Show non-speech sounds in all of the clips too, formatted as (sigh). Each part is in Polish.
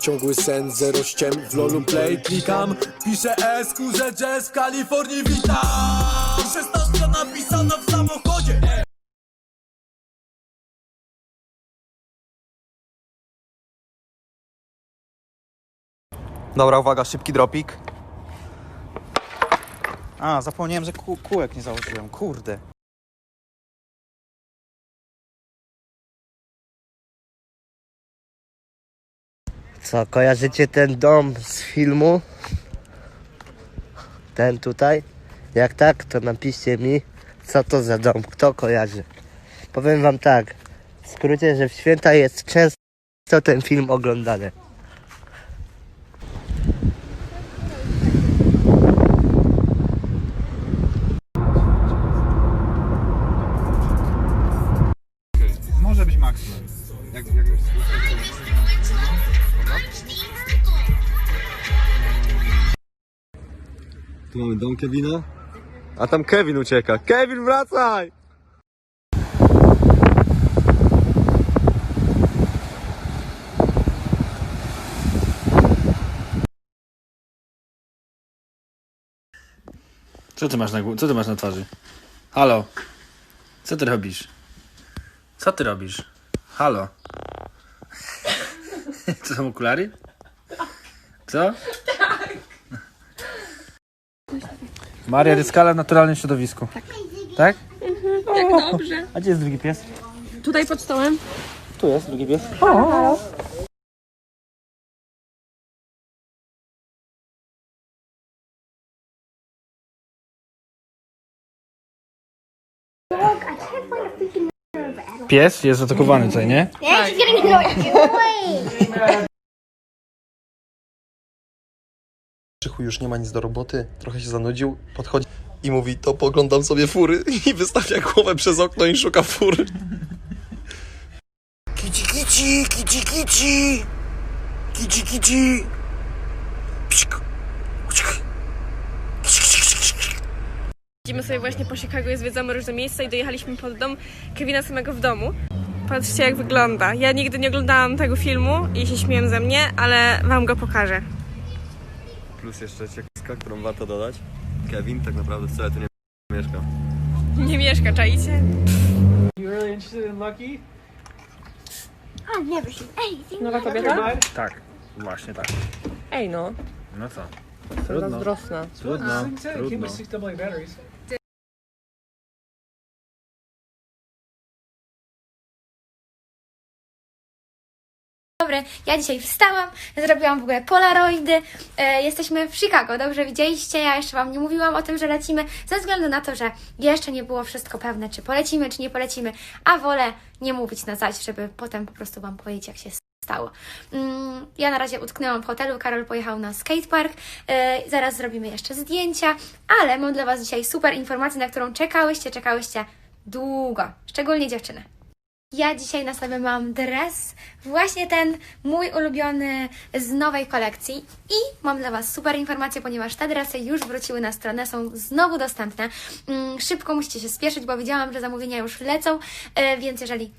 Ciągły sen, zero ściem, w lolu play klikam Piszę S, kurze jazz, w Kalifornii witam 16 napisana w samochodzie Dobra, uwaga, szybki dropik. A, zapomniałem, że kół, kółek nie założyłem. Kurde. Co, kojarzycie ten dom z filmu? Ten tutaj? Jak tak, to napiszcie mi, co to za dom, kto kojarzy. Powiem wam tak, w skrócie, że w święta jest często ten film oglądany. Tu mamy dom Kevina. A tam Kevin ucieka. Kevin, wracaj! Co ty masz na, co ty masz na twarzy? Halo? Co ty robisz? Co ty robisz? Halo? (laughs) To są okulary? Co? Maria Ryskala w naturalnym środowisku. Tak? Tak? Jak dobrze. A gdzie jest drugi pies? Tutaj pod stołem. Tu jest drugi pies. Pies jest atakowany tutaj, nie? (laughs) Krzychu już nie ma nic do roboty, trochę się zanudził, podchodzi i mówi, to poglądam sobie fury (laughs) i wystawia głowę przez okno i szuka fury. Kici kici, kici kici Kici kici. Idziemy sobie właśnie po Chicago i zwiedzamy różne miejsca i dojechaliśmy pod dom Kevina samego w domu. Patrzcie jak wygląda. Ja nigdy nie oglądałam tego filmu i się śmieją ze mnie, ale wam go pokażę. Plus jeszcze ciekawostka, którą warto dodać. Kevin tak naprawdę wcale tu nie mieszka. Nie mieszka, czaicie? Nowa kobieta? Tak, właśnie tak. Ej no, No co? Trudno, zazdrosna. trudno, trudno. Dobry, ja dzisiaj wstałam, zrobiłam w ogóle polaroidy. E, jesteśmy w Chicago, dobrze widzieliście? Ja jeszcze Wam nie mówiłam o tym, że lecimy, ze względu na to, że jeszcze nie było wszystko pewne, czy polecimy, czy nie polecimy, a wolę nie mówić na zaś, żeby potem po prostu Wam powiedzieć, jak się stało. Mm, ja na razie utknęłam w hotelu, Karol pojechał na skatepark, e, zaraz zrobimy jeszcze zdjęcia, ale mam dla Was dzisiaj super informację, na którą czekałyście, czekałyście długo, szczególnie dziewczyny. Ja dzisiaj na sobie mam dres, właśnie ten mój ulubiony z nowej kolekcji i mam dla Was super informację, ponieważ te dresy już wróciły na stronę, są znowu dostępne. Mm, Szybko musicie się spieszyć, bo widziałam, że zamówienia już lecą, e, więc jeżeli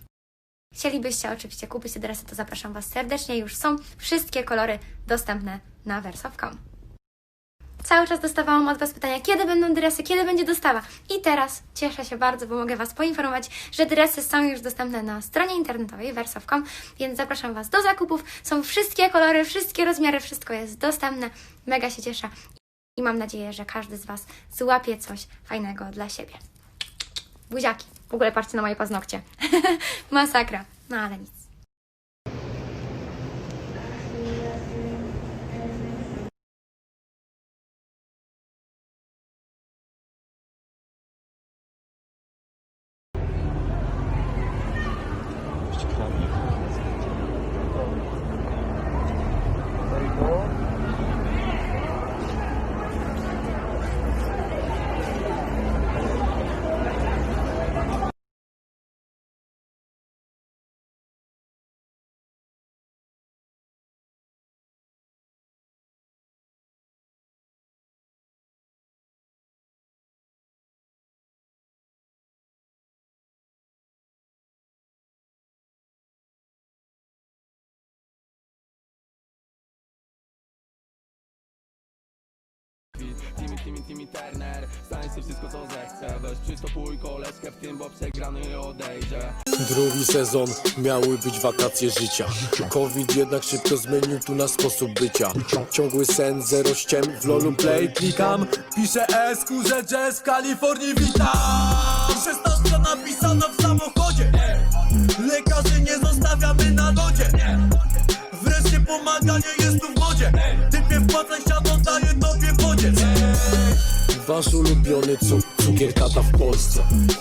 chcielibyście oczywiście kupić te dresy, to zapraszam Was serdecznie. Już są wszystkie kolory dostępne na Verso.com. Cały czas dostawałam od Was pytania, kiedy będą dresy, kiedy będzie dostawa. I teraz cieszę się bardzo, bo mogę Was poinformować, że dresy są już dostępne na stronie internetowej verso.com, więc zapraszam Was do zakupów. Są wszystkie kolory, wszystkie rozmiary, wszystko jest dostępne. Mega się cieszę i mam nadzieję, że każdy z Was złapie coś fajnego dla siebie. Buziaki. W ogóle patrzcie na moje paznokcie. (laughs) Masakra. No ale nic. Timmy, Timmy Turner. Stań sobie wszystko co zechce Weź przystopuj koleżkę w tym, bo przegrany odejdzie. Drugi sezon, miały być wakacje życia. Covid jednak szybko zmienił tu nasz sposób bycia. Ciągły sen, zero ściem, w lolu play. Klikam Piszę SQ, że jazz w Kalifornii witam 16 napisana w samochodzie. Lekarzy nie zostawiamy na lodzie. Wreszcie pomaganie jest tu w modzie Wasz ulubiony cu- cukier tata w Polsce